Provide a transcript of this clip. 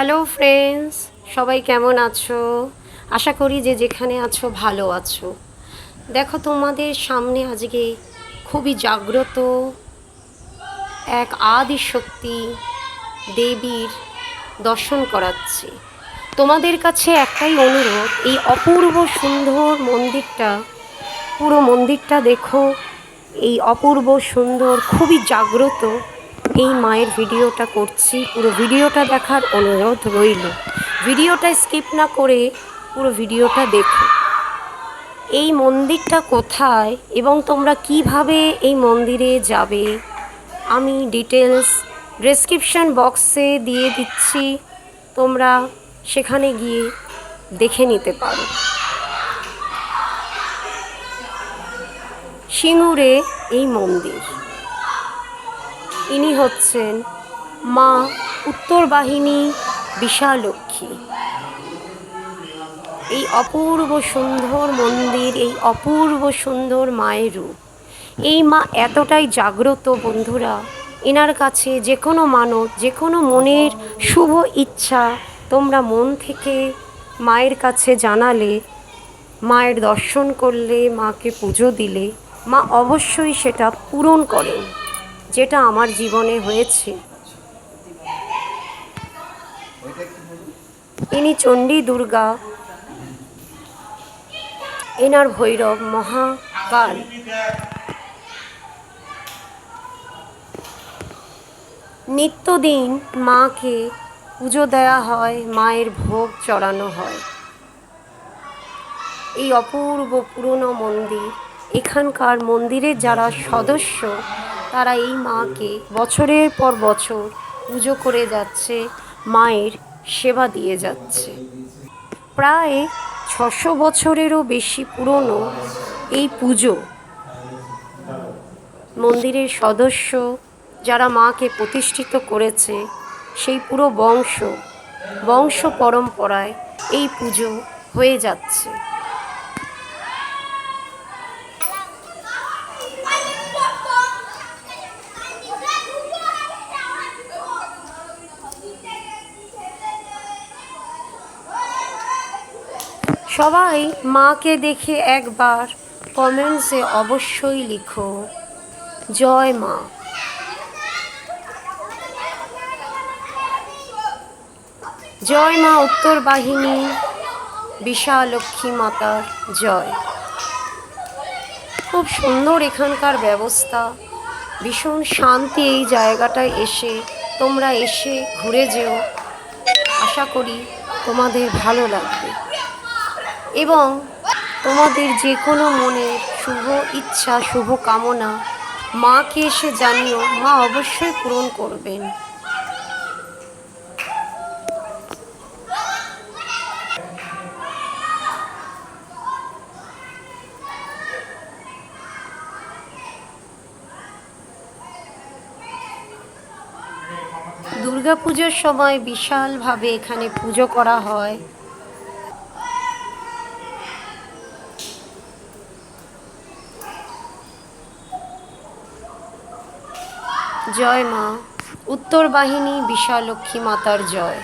Hello friends সবাই কেমন আছো? আশা করি যে যেখানে আছো, ভালো আছো। দেখো, তোমাদের সামনে আজকে খুবই জাগ্রত এক আদি শক্তি দেবীর দর্শন করাচ্ছি। তোমাদের কাছে একটাই অনুরোধ, এই অপূর্ব সুন্দর মন্দিরটা, পুরো মন্দিরটা দেখো। এই অপূর্ব সুন্দর, খুবই জাগ্রত এই মায়ের ভিডিওটা করছি। পুরো ভিডিওটা দেখার অনুরোধ রইল। ভিডিওটা স্কিপ না করে পুরো ভিডিওটা দেখো। এই মন্দিরটা কোথায় এবং তোমরা কীভাবে এই মন্দিরে যাবে, আমি ডিটেলস ডেসক্রিপশন বক্সে দিয়ে দিচ্ছি। তোমরা সেখানে গিয়ে দেখে নিতে পারো। সিঙ্গুরে এই মন্দির। ইনি হচ্ছেন মা উত্তর বাহিনী বিশালক্ষী এই অপূর্ব সুন্দর মন্দির, এই অপূর্ব সুন্দর মায়ের রূপ। এই মা এতটাই জাগ্রত বন্ধুরা এনার কাছে যে কোনো মানব যে কোনো মনের শুভ ইচ্ছা তোমরা মন থেকে মায়ের কাছে জানালে, মায়ের দর্শন করলে, মাকে পুজো দিলে, মা অবশ্যই সেটা পূরণ করেন। যেটা আমার জীবনে হয়েছে। ইনি চণ্ডী দুর্গা, এনার ভৈরব মহাকাল। নিত্যদিন মাকে পুজো দেওয়া হয়, মায়ের ভোগ চড়ানো হয়। এই অপূর্ব পুরনো মন্দির, এখানকার মন্দিরের যারা সদস্য তারা এই মাকে বছরের পর বছর পুজো করে যাচ্ছে, মায়ের সেবা দিয়ে যাচ্ছে। প্রায় ছশো বছরেরও বেশি পুরনো এই পুজো। মন্দিরের সদস্য যারা মাকে প্রতিষ্ঠিত করেছে, সেই পুরো বংশ বংশ পরম্পরায় এই পুজো হয়ে যাচ্ছে। সবাই মাকে দেখে একবার কমেন্টসে অবশ্যই লিখো, জয় মা। জয় মা উত্তর বাহিনী বিশাল লক্ষ্মী মাতার জয়। খুব সুন্দর এখানকার ব্যবস্থা, ভীষণ শান্তি এই জায়গাটায় এসে, তোমরা এসে ঘুরে যেও। আশা করি তোমাদের ভালো লাগবে। এবং তোমাদের যে কোনো মনের শুভ ইচ্ছা, শুভ কামনা মাকে এসে জানিও, মা অবশ্যই পূরণ করবেন। দুর্গাপুজোর সময় বিশালভাবে এখানে পুজো করা হয়। জয় মা। উত্তর বাহিনী বিশালক্ষী মাতার জয়।